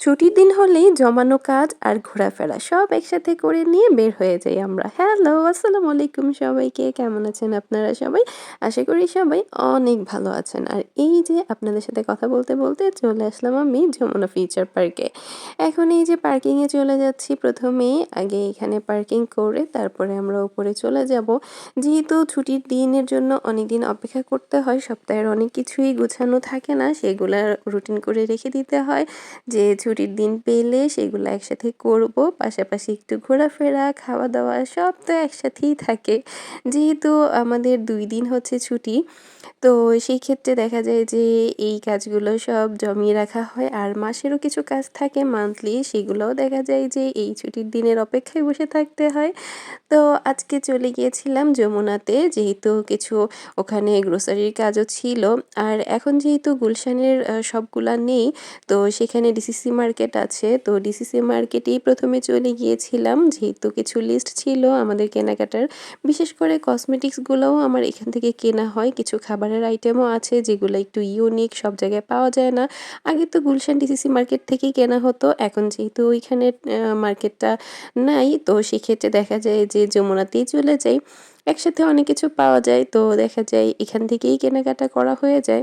ছুটির দিন হলেই জমানো কাজ আর ঘোরাফেরা সব একসাথে করে নিয়ে বের হয়ে যাই আমরা। হ্যালো আসসালামু আলাইকুম সবাইকে। কেমন আছেন আপনারা সবাই? আশা করি সবাই অনেক ভালো আছেন। আর এই যে আপনাদের সাথে কথা বলতে বলতে চলে আসলাম আমি যমুনা ফিউচার পার্কে। এখন এই যে পার্কিংয়ে চলে যাচ্ছি প্রথমেই আগে এখানে পার্কিং করে তারপরে আমরা উপরে চলে যাব। যেহেতু ছুটির দিনের জন্য অনেক দিন অপেক্ষা করতে হয়, সপ্তাহের অনেক কিছুই গুছানো থাকে না, সেগুলা রুটিন করে রেখে দিতে হয়। যে ছুটির দিন পেলে সেগুলো একসাথে করব। পাশাপাশি একটু ঘোরাফেরা খাওয়া দাওয়া সব তো একসাথেই থাকে। যেহেতু আমাদের দুই দিন হচ্ছে ছুটি, তো সেই ক্ষেত্রে দেখা যায় যে এই কাজগুলো সব জমিয়ে রাখা হয়। আর মাসেরও কিছু কাজ থাকে, মান্থলি সেগুলোও দেখা যায় যে এই ছুটির দিনের অপেক্ষায় বসে থাকতে হয়। তো আজকে চলে গিয়েছিলাম যমুনাতে, যেহেতু কিছু ওখানে গ্রোসারির কাজও ছিল। আর এখন যেহেতু গুলশানের সবগুলা নেই, তো সেখানে ডিসিসি মার্কেট আছে। তো ডিসিসি মার্কেটেই প্রথমে চলে গিয়েছিলাম, যেহেতু কিছু লিস্ট ছিল আমাদের কেনাকাটার। বিশেষ করে কসমেটিক্সগুলোও আমার এখান থেকে কেনা হয়। কিছু খাবারের আইটেমও আছে, যেগুলো একটু ইউনিক সব জায়গায় পাওয়া যায় না। আগে তো গুলশান ডিসিসি মার্কেট থেকেই কেনা হতো। এখন যেহেতু ওইখানে মার্কেটটা নাই, তো সেক্ষেত্রে দেখা যায় যে যমুনাতেই চলে যাই, একসাথে অনেক কিছু পাওয়া যায়। তো দেখা যায় এখান থেকেই কেনাকাটা করা হয়ে যায়।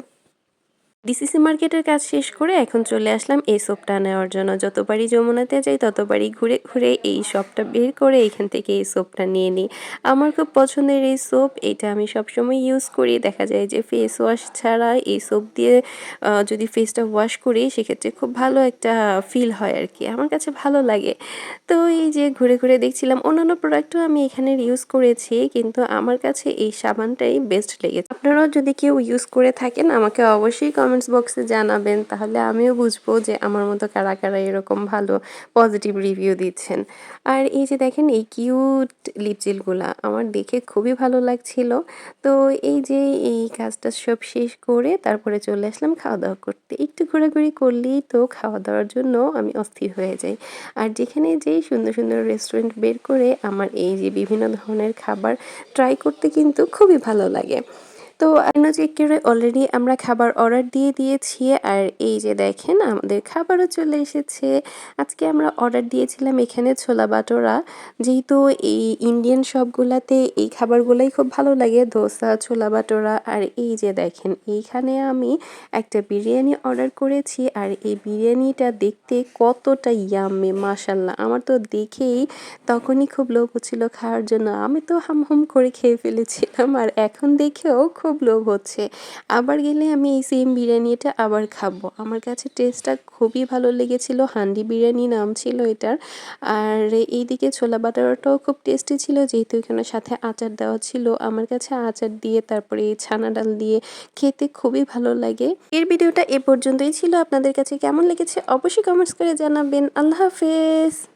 ডিসিসি মার্কেটের কাজ শেষ করে এখন চলে আসলাম এই সোপটা নেওয়ার জন্য। যতবারই যমুনাতে যাই ততবারই ঘুরে ঘুরে এই শপটা বের করে এখান থেকে এই সোপটা নিয়ে নিই। আমার খুব পছন্দের এই সোপ এটা আমি সবসময় ইউজ করি। দেখা যায় যে ফেস ওয়াশ ছাড়া এই সোপ দিয়ে যদি ফেসটা ওয়াশ করি, সেক্ষেত্রে খুব ভালো একটা ফিল হয় আর কি আমার কাছে ভালো লাগে। তো এই যে ঘুরে ঘুরে দেখছিলাম, অন্যান্য প্রোডাক্টও আমি এখানে ইউজ করেছি, কিন্তু আমার কাছে এই সাবানটাই বেস্ট লেগেছে। আপনারাও যদি কেউ ইউজ করে থাকেন, আমাকে অবশ্যই কমেন্ট কমেন্টস বক্সে জানাবেন, তাহলে আমিও বুঝব যে আমার মতো কারা কারা এরকম ভালো পজিটিভ রিভিউ দিচ্ছেন। আর এই যে দেখেন, এই কিউট লিপজেলগুলা আমার দেখে খুবই ভালো লাগছিল। তো এই যে এই কাজটা সব শেষ করে তারপরে চলে আসলাম খাওয়া দাওয়া করতে। একটু ঘোরাঘুরি করলেই তো খাওয়া দাওয়ার জন্য আমি অস্থির হয়ে যাই। আর যেখানে যেই সুন্দর সুন্দর রেস্টুরেন্ট বের করে আমার এই যে বিভিন্ন ধরনের খাবার ট্রাই করতে কিন্তু খুবই ভালো লাগে। তো আইনো চেক করে অলরেডি আমরা খাবার অর্ডার দিয়ে দিয়েছি আর এই যে দেখেন আমাদের খাবারও চলে এসেছে। আজকে আমরা অর্ডার দিয়েছিলাম এখানে ছোলা বাটোরা। যেহেতু এই ইন্ডিয়ান সবগুলাতে এই খাবারগুলাই খুব ভালো লাগে, ধোসা, ছোলা বাটোরা। আর এই যে দেখেন, এইখানে আমি একটা বিরিয়ানি অর্ডার করেছি আর এই বিরিয়ানিটা দেখতে কতটা ইয়ামে মাসাল্লাহ আমার তো দেখেই তখনই খুব লোভ হচ্ছিল খাওয়ার জন্য। আমি তো হাম হাম করে খেয়ে ফেলেছিলাম আর এখন দেখেও খুব লোভ হচ্ছে। আবার গেলে আমি এই সেম বিরিয়ানিটা আবার খাব। আমার কাছে টেস্টটা খুবই ভালো লেগেছিল, হান্ডি বিরিয়ানি নাম ছিল এটার। আর এইদিকে ছোলা বাটারটাও খুব টেস্টি ছিল, যেহেতু এখানে সাথে আচার দেওয়া ছিল। আমার কাছে আচার দিয়ে, তারপরে ছানা ডাল দিয়ে খেতে খুবই ভালো লাগে। এর ভিডিওটা এ পর্যন্তই ছিল। আপনাদের কাছে কেমন লেগেছে অবশ্যই কমেন্টস করে জানাবেন। আল্লাহ হাফেজ!